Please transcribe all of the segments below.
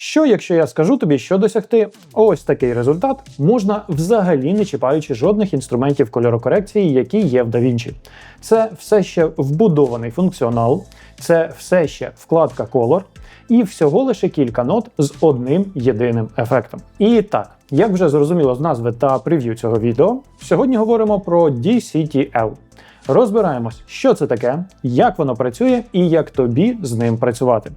Що, якщо я скажу тобі, що досягти ось такий результат можна взагалі не чіпаючи жодних інструментів кольорокорекції, які є в DaVinci. Це все ще вбудований функціонал, це все ще вкладка Color і всього лише кілька нот з одним єдиним ефектом. І так, як вже зрозуміло з назви та прев'ю цього відео, сьогодні говоримо про DCTL. Розбираємось, що це таке, як воно працює і як тобі з ним працювати.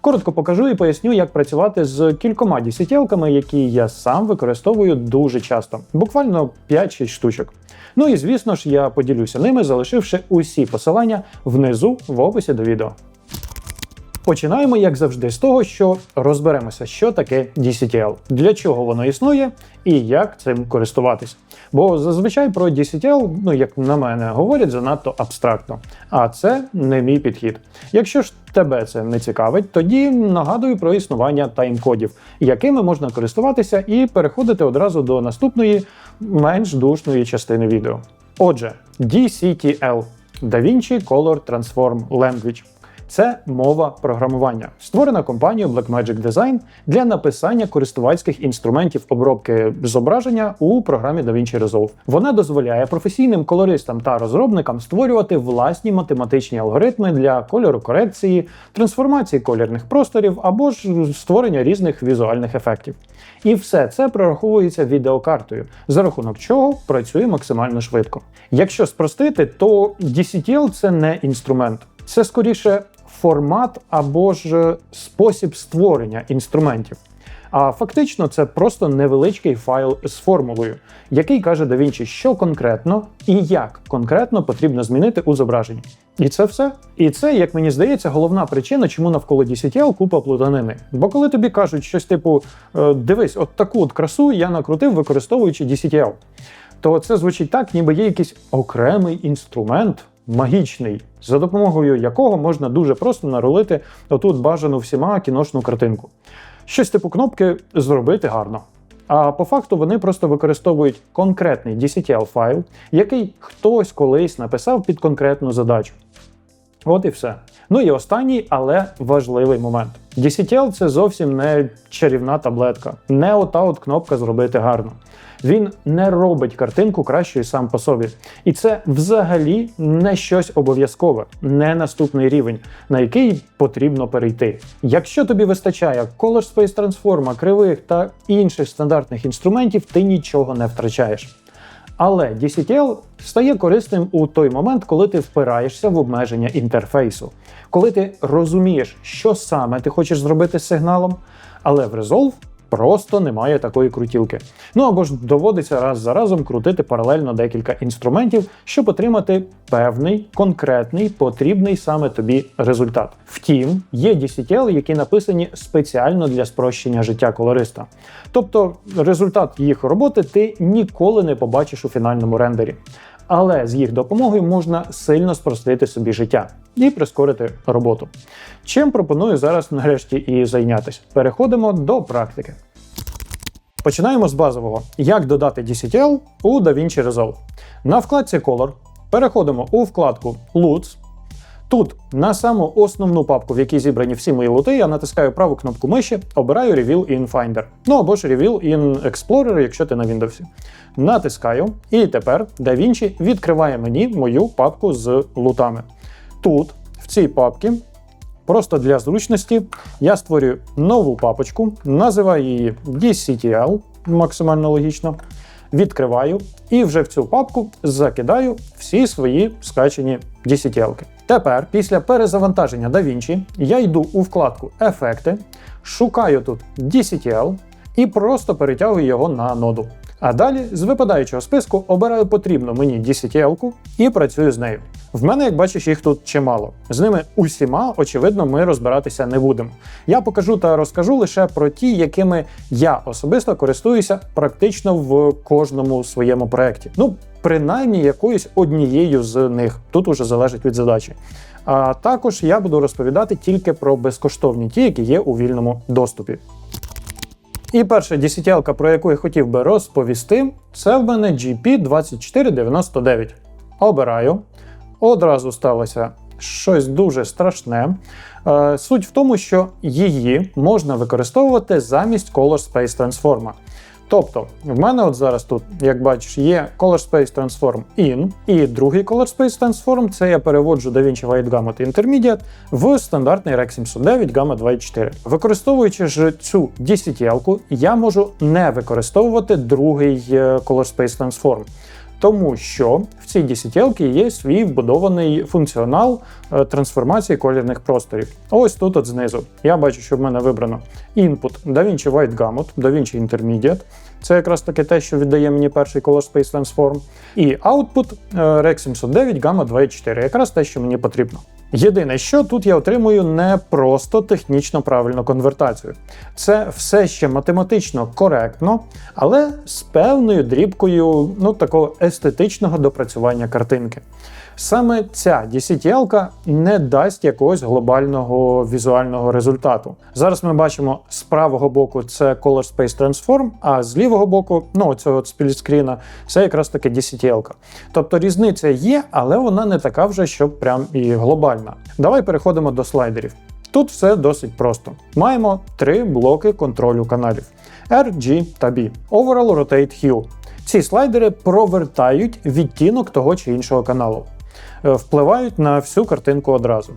Коротко покажу і поясню, як працювати з кількома DCTL-ками, які я сам використовую дуже часто, буквально 5-6 штучок. Ну і звісно ж, я поділюся ними, залишивши усі посилання внизу в описі до відео. Починаємо, як завжди, з того, що розберемося, що таке DCTL, для чого воно існує і як цим користуватись. Бо зазвичай про DCTL, ну як на мене, говорять занадто абстрактно. А це не мій підхід. Якщо ж тебе це не цікавить, тоді нагадую про існування тайм-кодів, якими можна користуватися і переходити одразу до наступної, менш душної частини відео. Отже, DCTL DaVinci Color Transform Language. Це мова програмування, створена компанією Blackmagic Design для написання користувацьких інструментів обробки зображення у програмі DaVinci Resolve. Вона дозволяє професійним колористам та розробникам створювати власні математичні алгоритми для кольору корекції, трансформації колірних просторів або ж створення різних візуальних ефектів. І все це прораховується відеокартою, за рахунок чого працює максимально швидко. Якщо спростити, то DCTL це не інструмент, це скоріше формат або ж спосіб створення інструментів. А фактично це просто невеличкий файл з формулою, який каже DaVinci, що конкретно і як конкретно потрібно змінити у зображенні. І це все. І це, як мені здається, головна причина, чому навколо DCTL купа плутанини. Бо коли тобі кажуть щось типу «Е, дивись, от таку от красу я накрутив, використовуючи DCTL, то це звучить так, ніби є якийсь окремий інструмент, магічний, за допомогою якого можна дуже просто нарулити отут бажану всіма кіношну картинку. Щось типу кнопки зробити гарно. А по факту вони просто використовують конкретний DCTL файл, який хтось колись написав під конкретну задачу. От і все. Ну і останній, але важливий момент. DCTL це зовсім не чарівна таблетка, не ота от кнопка зробити гарно. Він не робить картинку кращою сам по собі. І це взагалі не щось обов'язкове, не наступний рівень, на який потрібно перейти. Якщо тобі вистачає Color Space Transform, кривих та інших стандартних інструментів, ти нічого не втрачаєш. Але DCTL стає корисним у той момент, коли ти впираєшся в обмеження інтерфейсу, коли ти розумієш, що саме ти хочеш зробити з сигналом, але в Resolve просто немає такої крутілки. Ну або ж доводиться раз за разом крутити паралельно декілька інструментів, щоб отримати певний, конкретний, потрібний саме тобі результат. Втім, є DCTL, які написані спеціально для спрощення життя колориста. Тобто результат їх роботи ти ніколи не побачиш у фінальному рендері. Але з їх допомогою можна сильно спростити собі життя і прискорити роботу. Чим пропоную зараз нарешті і зайнятися. Переходимо до практики. Починаємо з базового: як додати DCTL у DaVinci Resolve. На вкладці Color переходимо у вкладку Loots. Тут на саму основну папку, в якій зібрані всі мої лути, я натискаю праву кнопку миші, обираю Reveal in Finder. Ну або ж Reveal in Explorer, якщо ти на Windows. Натискаю, і тепер DaVinci відкриває мені мою папку з лутами. Тут, в цій папці, просто для зручності, я створюю нову папочку, називаю її DCTL, максимально логічно. Відкриваю і вже в цю папку закидаю всі свої скачені DCTL. Тепер, після перезавантаження DaVinci, я йду у вкладку Ефекти, шукаю тут DCTL і просто перетягую його на ноду. А далі з випадаючого списку обираю потрібну мені DCTL-ку і працюю з нею. В мене, як бачиш, їх тут чимало. З ними усіма, очевидно, ми розбиратися не будемо. Я покажу та розкажу лише про ті, якими я особисто користуюся практично в кожному своєму проєкті. Ну, принаймні якоюсь однією з них. Тут уже залежить від задачі. А також я буду розповідати тільки про безкоштовні ті, які є у вільному доступі. І перша DCTL, про яку я хотів би розповісти, це в мене GP2499. Обираю. Одразу сталася щось дуже страшне. Е, Суть в тому, що її можна використовувати замість Color Space Transform. Тобто, в мене от зараз тут, як бачиш, є Color Space Transform In, і другий Color Space Transform це я переводжу DaVinci White Gamut Intermediate в стандартний Rec 709 Gamma 2.4. Використовуючи ж цю DCTL-ку, я можу не використовувати другий е, Color Space Transform. Тому що в цій десятілці є свій вбудований функціонал е, трансформації колірних просторів. Ось тут от знизу. Я бачу, що в мене вибрано input DaVinci White Gamut, DaVinci Intermediate. Це якраз таки те, що віддає мені перший Color Space Transform. І output е, Rec 709 Gamma 2.4, якраз те, що мені потрібно. Єдине, що тут я отримую не просто технічно правильну конвертацію. Це все ще математично коректно, але з певною дрібкою ну, такого естетичного допрацювання картинки. Саме ця DCTL не дасть якогось глобального візуального результату. Зараз ми бачимо з правого боку це Color Space Transform, а з лівого боку, ну цього сплітскріна, це якраз таки DCTL. Тобто різниця є, але вона не така вже, щоб прям і глобальна. Давай переходимо до слайдерів. Тут все досить просто. Маємо три блоки контролю каналів: R, G та B. Overall Rotate Hue. Ці слайдери провертають відтінок того чи іншого каналу, впливають на всю картинку одразу.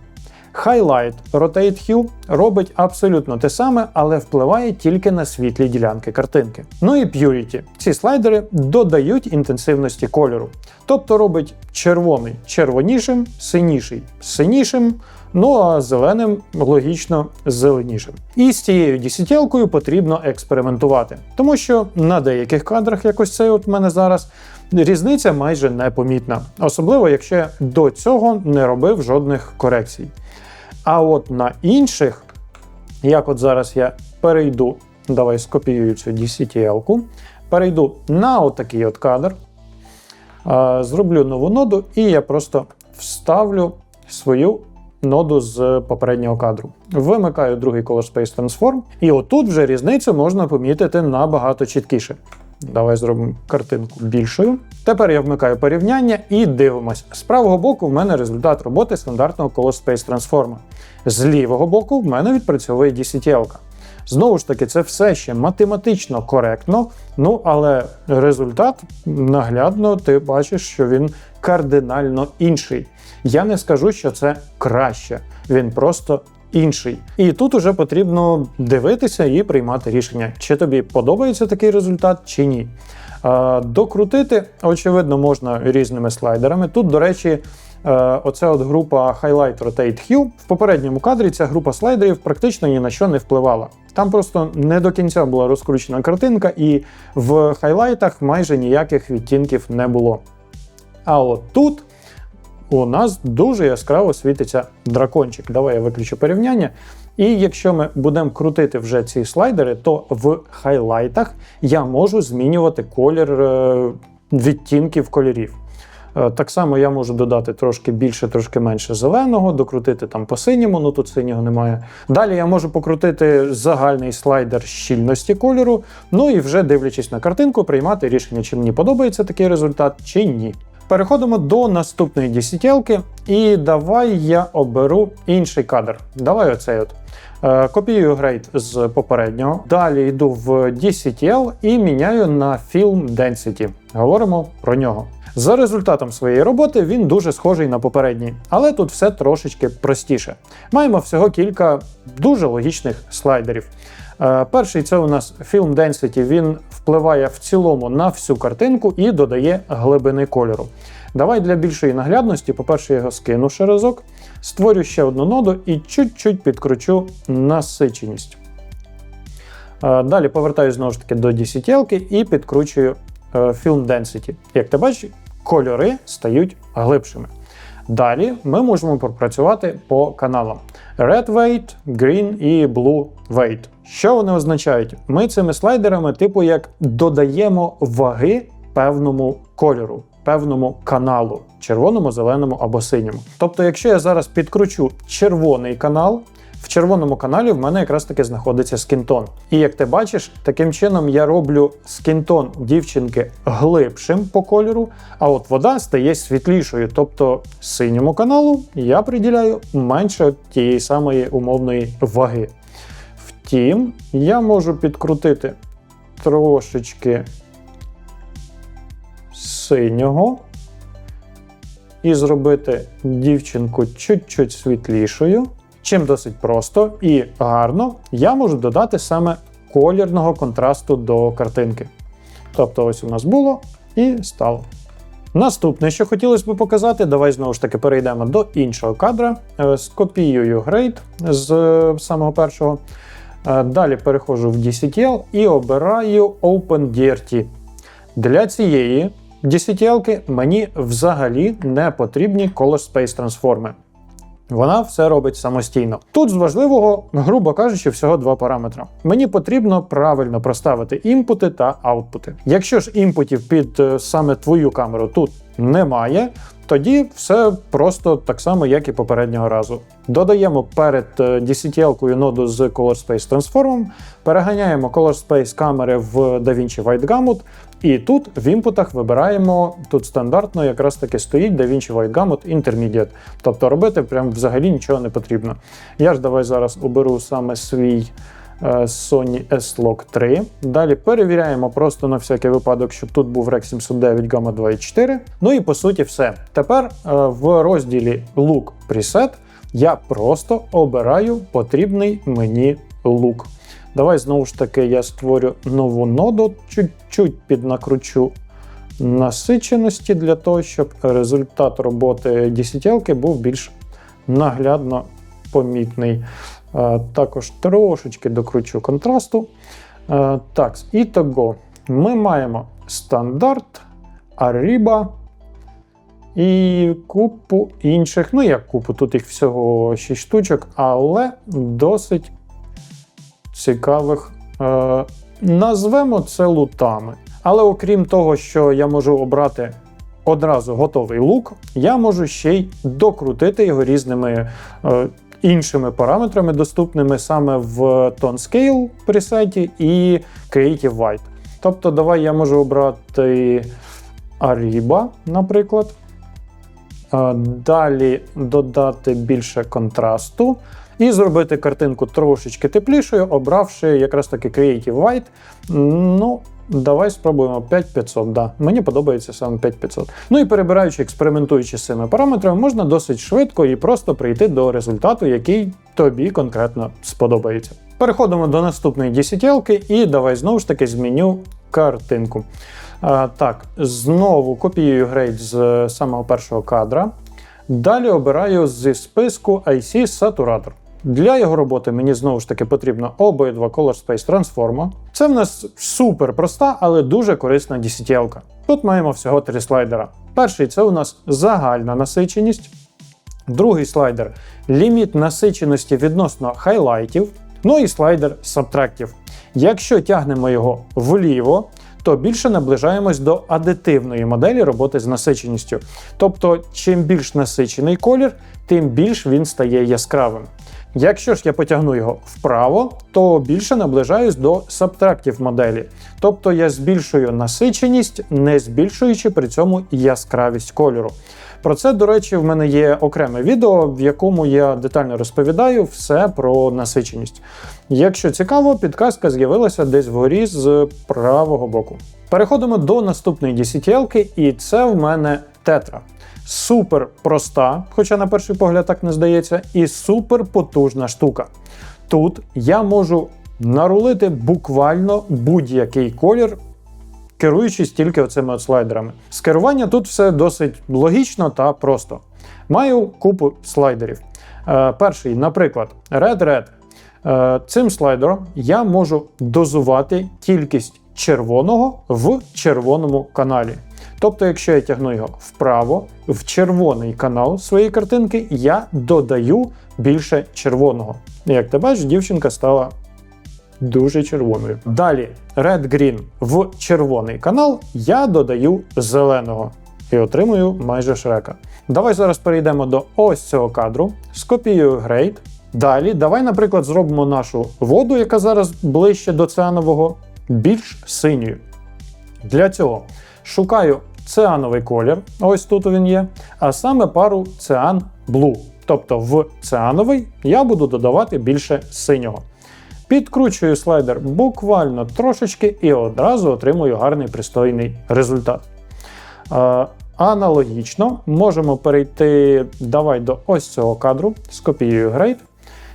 Highlight Rotate Hue робить абсолютно те саме, але впливає тільки на світлі ділянки картинки. Ну і Purity. Ці слайдери додають інтенсивності кольору, тобто робить червоний червонішим, синіший синішим, ну а зеленим логічно зеленішим. І з цією десятілкою потрібно експериментувати, тому що на деяких кадрах, як ось цей от в мене зараз, різниця майже непомітна, особливо якщо я до цього не робив жодних корекцій. А от на інших, як от зараз я перейду, давай скопіюю цю DCTL-ку, перейду на отакий от кадр, зроблю нову ноду, і я просто вставлю свою ноду з попереднього кадру. Вимикаю другий Color Space Transform, і отут вже різницю можна помітити набагато чіткіше. Давай зробимо картинку більшою. Тепер я вмикаю порівняння і дивимось. З правого боку в мене результат роботи стандартного Color Space Transform. З лівого боку в мене відпрацьовує DCTL. Знову ж таки, це все ще математично коректно, ну але результат наглядно ти бачиш, що він кардинально інший. Я не скажу, що це краще, він просто інший. І тут уже потрібно дивитися і приймати рішення, чи тобі подобається такий результат, чи ні. Докрутити, очевидно, можна різними слайдерами. Тут, до речі, е, оця от група Highlight Rotate Hue. В попередньому кадрі ця група слайдерів практично ні на що не впливала. Там просто не до кінця була розкручена картинка, і в хайлайтах майже ніяких відтінків не було. А от тут у нас дуже яскраво світиться дракончик. Давай я виключу порівняння. І якщо ми будемо крутити вже ці слайдери, то в хайлайтах я можу змінювати колір е, відтінків кольорів. Е, Так само я можу додати трошки більше, трошки менше зеленого, докрутити там по синьому, ну тут синього немає. Далі я можу покрутити загальний слайдер щільності кольору, ну і вже дивлячись на картинку, приймати рішення, чи мені подобається такий результат, чи ні. Переходимо до наступної десятілки, і давай я оберу інший кадр. Давай оцей от. Е, Копіюю грейд з попереднього. Далі йду в DCTL і міняю на Film Density. Говоримо про нього. За результатом своєї роботи він дуже схожий на попередній, але тут все трошечки простіше. Маємо всього кілька дуже логічних слайдерів. Е, Перший це у нас Film Density, він впливає в цілому на всю картинку і додає глибини кольору. Давай для більшої наглядності, по-перше, я його скину ще разок, створю ще одну ноду і чуть-чуть підкручу насиченість. Е, Далі повертаюся знову ж таки до DCTL і підкручую е, Film Density. Як ти бачиш, кольори стають глибшими. Далі ми можемо пропрацювати по каналам: Red Weight, Green і Blue Weight. Що вони означають? Ми цими слайдерами, типу, як додаємо ваги певному кольору, певному каналу червоному, зеленому або синьому. Тобто, якщо я зараз підкручу червоний канал, В червоному каналі в мене якраз таки знаходиться скінтон. І як ти бачиш, таким чином я роблю скінтон дівчинки глибшим по кольору, а от вода стає світлішою. Тобто синьому каналу я приділяю менше тієї самої умовної ваги. Втім, я можу підкрутити трошечки синього і зробити дівчинку чуть-чуть світлішою. Чим досить просто і гарно, я можу додати саме колірного контрасту до картинки. Тобто, ось у нас було і стало. Наступне, що хотілося б показати, давай знову ж таки перейдемо до іншого кадра. Е, Скопіюю грейд з е, самого першого. Е, Далі переходжу в DCTL і обираю OpenDRT. Для цієї DCTL мені взагалі не потрібні Color Space трансформи. Вона все робить самостійно. Тут з важливого, грубо кажучи, всього два параметри. Мені потрібно правильно проставити імпути та аутпути. Якщо ж імпутів під е, саме твою камеру тут немає, тоді все просто так само, як і попереднього разу. Додаємо перед е, DCTL-кою ноду з Color Space Transform, переганяємо Color Space камери в DaVinci White Gamut, і тут в імпутах вибираємо, тут стандартно якраз таки стоїть DaVinci White Gamut Intermediate. Тобто робити прям взагалі нічого не потрібно. Я ж давай зараз оберу саме свій е, Sony S-Log 3. Далі перевіряємо просто на всякий випадок, щоб тут був Rec 709 Gamma 2.4. Ну і по суті все. Тепер е, в розділі Look Preset я просто обираю потрібний мені лук. Давай знову ж таки я створю нову ноду, чуть-чуть піднакручу насиченості для того, щоб результат роботи DCTL був більш наглядно помітний. Е, Також трошечки докручу контрасту. Е, Так, і того ми маємо стандарт, Ariba і купу інших. Ну, як купу, тут їх всього 6 штучок, але досить цікавих. Е, назвемо це лутами. Але окрім того, що я можу обрати одразу готовий лук, я можу ще й докрутити його різними е, іншими параметрами, доступними саме в Tone Scale пресеті і Creative White. Тобто, давай я можу обрати Ariba, наприклад. Е, Далі додати більше контрасту і зробити картинку трошечки теплішою, обравши якраз таки Creative White. Ну, давай спробуємо 5500. Да, мені подобається саме 5500. Ну і перебираючи, експериментуючи з цими параметрами, можна досить швидко і просто прийти до результату, який тобі конкретно сподобається. Переходимо до наступної DCTL і давай знову ж таки зміню картинку. А, так, знову копіюю грейд з самого першого кадра. Далі обираю зі списку IC сатуратор. Для його роботи мені знову ж таки потрібно обидва Color Space Transform. Це в нас супер проста, але дуже корисна DCTL. -ка. Тут маємо всього три слайдера. Перший це у нас загальна насиченість. Другий слайдер ліміт насиченості відносно хайлайтів. Ну і слайдер сабтрактів. Якщо тягнемо його вліво, то більше наближаємось до адитивної моделі роботи з насиченістю. Тобто, чим більш насичений колір, тим більш він стає яскравим. Якщо ж я потягну його вправо, то більше наближаюсь до сабтрактів моделі. Тобто я збільшую насиченість, не збільшуючи при цьому яскравість кольору. Про це, до речі, в мене є окреме відео, в якому я детально розповідаю все про насиченість. Якщо цікаво, підказка з'явилася десь вгорі з правого боку. Переходимо до наступної DCTL, і це в мене тетра. Супер проста, хоча на перший погляд так не здається, і супер потужна штука. Тут я можу нарулити буквально будь-який колір, керуючись тільки оцими от слайдерами. З керування тут все досить логічно та просто. Маю купу слайдерів. Е, перший, наприклад, Red Red. Е, цим слайдером я можу дозувати кількість червоного в червоному каналі. Тобто, якщо я тягну його вправо, в червоний канал своєї картинки, я додаю більше червоного. Як ти бачиш, дівчинка стала дуже червоною. Далі Red Green в червоний канал я додаю зеленого і отримую майже шрека. Давай зараз перейдемо до ось цього кадру, скопіюю грейд, Далі, давай, наприклад, зробимо нашу воду, яка зараз ближче до цианового, більш синьою. Для цього шукаю циановий колір, ось тут він є, а саме пару циан Blue. Тобто в циановий я буду додавати більше синього. Підкручую слайдер буквально трошечки і одразу отримую гарний пристойний результат. Е, аналогічно можемо перейти давай до ось цього кадру, скопіюю грейд.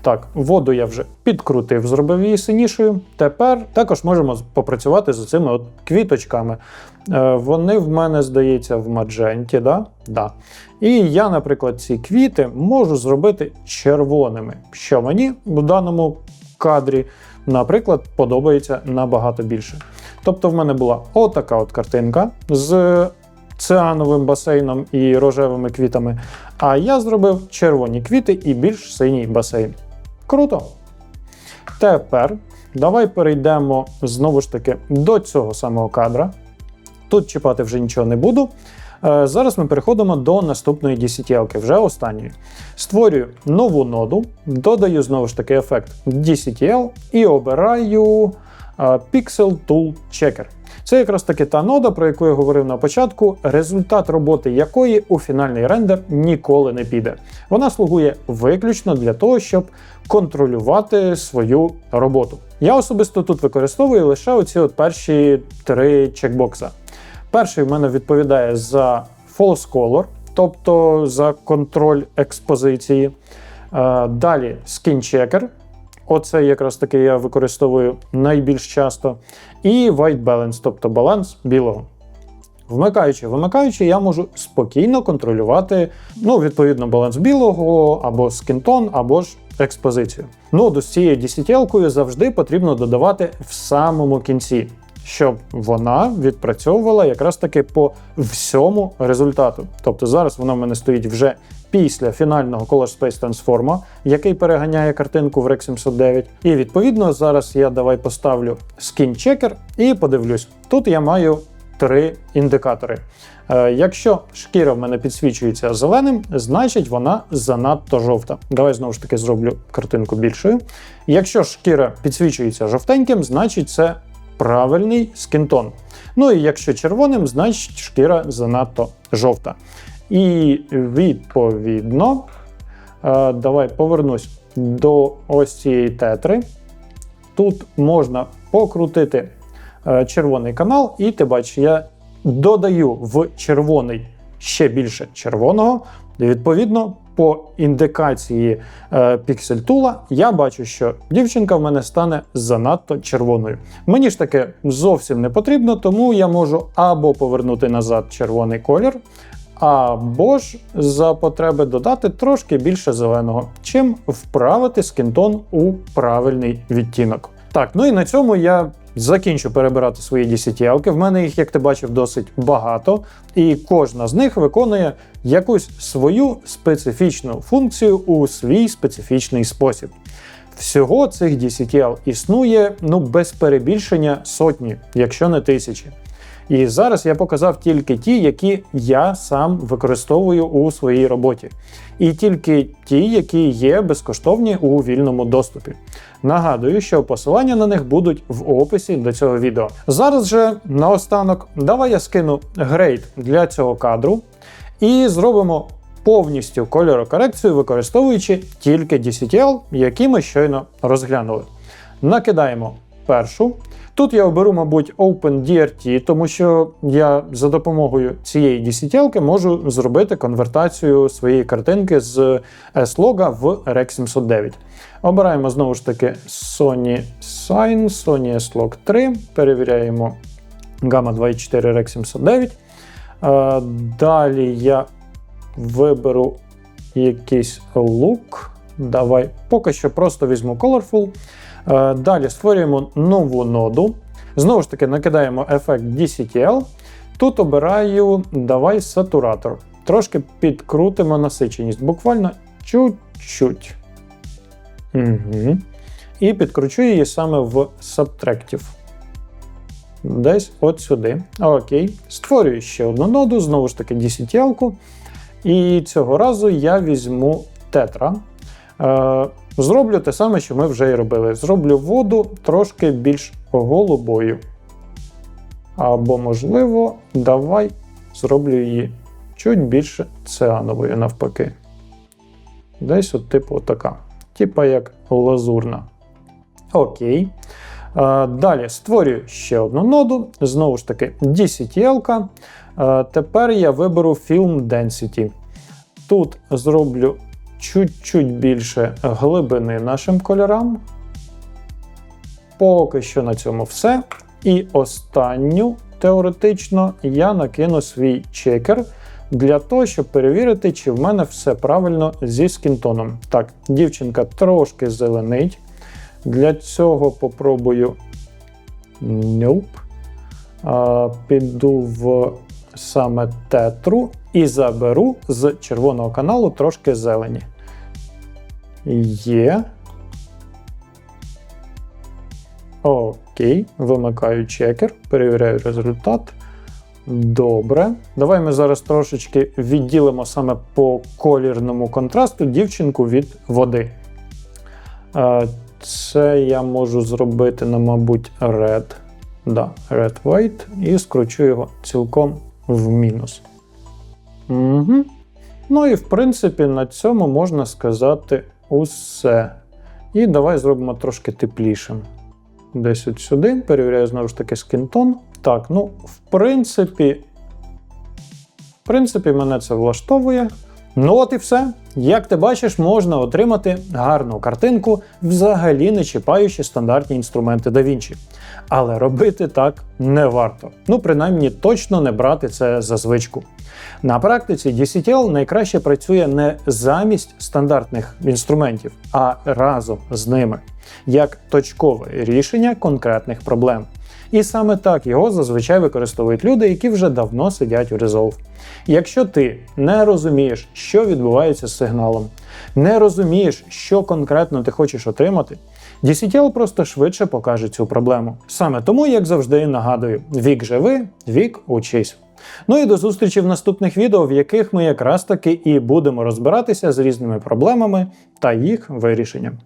Так, воду я вже підкрутив, зробив її синішою. Тепер також можемо попрацювати з цими от квіточками. Е, вони в мене, здається, в мадженті. Да? Да. І я, наприклад, ці квіти можу зробити червоними, що мені в даному кадрі, наприклад, подобається набагато більше. Тобто, в мене була отака от картинка з циановим басейном і рожевими квітами. А я зробив червоні квіти і більш синій басейн. Круто. Тепер давай перейдемо знову ж таки до цього самого кадра. Тут чіпати вже нічого не буду. Е, Зараз ми переходимо до наступної DCTL, вже останньої. Створюю нову ноду, додаю знову ж таки ефект DCTL і обираю е, Pixel Tool Checker. Це якраз таки та нода, про яку я говорив на початку, результат роботи якої у фінальний рендер ніколи не піде. Вона слугує виключно для того, щоб контролювати свою роботу. Я особисто тут використовую лише оці от перші три чекбокса. Перший в мене відповідає за false color, тобто за контроль експозиції. Е, Далі skin checker. Оце якраз таки я використовую найбільш часто. І white balance, тобто баланс білого. Вмикаючи, вимикаючи, я можу спокійно контролювати, ну, відповідно, баланс білого, або скінтон, або ж експозицію. Ноду з цією DCTL-кою завжди потрібно додавати в самому кінці, щоб вона відпрацьовувала якраз таки по всьому результату. Тобто зараз вона в мене стоїть вже після фінального Color Space Transform, який переганяє картинку в Rec 709. І відповідно зараз я давай поставлю Skin Checker і подивлюсь. Тут я маю три індикатори. Е, якщо шкіра в мене підсвічується зеленим, значить вона занадто жовта. Давай знову ж таки зроблю картинку більшою. Якщо шкіра підсвічується жовтеньким, значить це правильний скінтон. Ну і якщо червоним, значить шкіра занадто жовта. І відповідно, е, давай повернусь до ось цієї тетри. Тут можна покрутити е, червоний канал, і ти бачиш, я додаю в червоний ще більше червоного. Відповідно, по індикації е, Tool я бачу, що дівчинка в мене стане занадто червоною. Мені ж таке зовсім не потрібно, тому я можу або повернути назад червоний колір, або ж за потреби додати трошки більше зеленого, чим вправити скінтон у правильний відтінок. Так, ну і на цьому я закінчу перебирати свої DCTL-ки. В мене їх, як ти бачив, досить багато, і кожна з них виконує якусь свою специфічну функцію у свій специфічний спосіб. Всього цих DCTL існує ну без перебільшення сотні, якщо не тисячі. І зараз я показав тільки ті, які я сам використовую у своїй роботі, і тільки ті, які є безкоштовні у вільному доступі. Нагадую, що посилання на них будуть в описі до цього відео. Зараз же наостанок, давай я скину грейд для цього кадру і зробимо повністю кольорокорекцію, використовуючи тільки DCTL, які ми щойно розглянули. Накидаємо першу. Тут я оберу, мабуть, OpenDRT, тому що я за допомогою цієї DCTL можу зробити конвертацію своєї картинки з S-Log в Rec 709. Обираємо знову ж таки Sony Sign, Sony S-Log 3, перевіряємо Gamma 2.4 Rec 709. Е, Далі я виберу якийсь лук. Давай поки що просто візьму Colorful. Е, Далі створюємо нову ноду. Знову ж таки, накидаємо ефект DCTL. Тут обираю давай сатуратор. Трошки підкрутимо насиченість, буквально чуть-чуть. Угу. І підкручу її саме в Subtractive. Десь от сюди. Окей. Створюю ще одну ноду, знову ж таки DCTL-ку. І цього разу я візьму тетра. Зроблю те саме, що ми вже і робили. Зроблю воду трошки більш голубою. Або, можливо, давай зроблю її чуть більше циановою навпаки. Десь от типу така. Типа як лазурна. Окей. Далі створюю ще одну ноду. Знову ж таки, DCTL. Тепер я виберу Film Density. Тут зроблю чуть-чуть більше глибини нашим кольорам. Поки що на цьому все. І останню, теоретично, я накину свій чекер для того, щоб перевірити, чи в мене все правильно зі скінтоном. Так, дівчинка трошки зеленить. Для цього попробую. Nope. Піду в саме тетру і заберу з червоного каналу трошки зелені. Є. Окей, вимикаю чекер, перевіряю результат. Добре. Давай ми зараз трошечки відділимо саме по колірному контрасту дівчинку від води. Е, Це я можу зробити на, мабуть, red. Да, red white, і скручу його цілком в мінус. Угу. Ну і в принципі на цьому можна сказати усе. І давай зробимо трошки теплішим. Десь от сюди. Перевіряю знову ж таки скінтон. Так, ну, в принципі, в принципі, мене це влаштовує. Ну от і все. Як ти бачиш, можна отримати гарну картинку, взагалі не чіпаючи стандартні інструменти DaVinci. Але робити так не варто. Ну, принаймні, точно не брати це за звичку. На практиці DCTL найкраще працює не замість стандартних інструментів, а разом з ними, як точкове рішення конкретних проблем. І саме так його зазвичай використовують люди, які вже давно сидять у Resolve. Якщо ти не розумієш, що відбувається з сигналом, не розумієш, що конкретно ти хочеш отримати, DCTL просто швидше покаже цю проблему. Саме тому, як завжди, нагадую: вік живи, вік учись. Ну і до зустрічі в наступних відео, в яких ми якраз таки і будемо розбиратися з різними проблемами та їх вирішенням.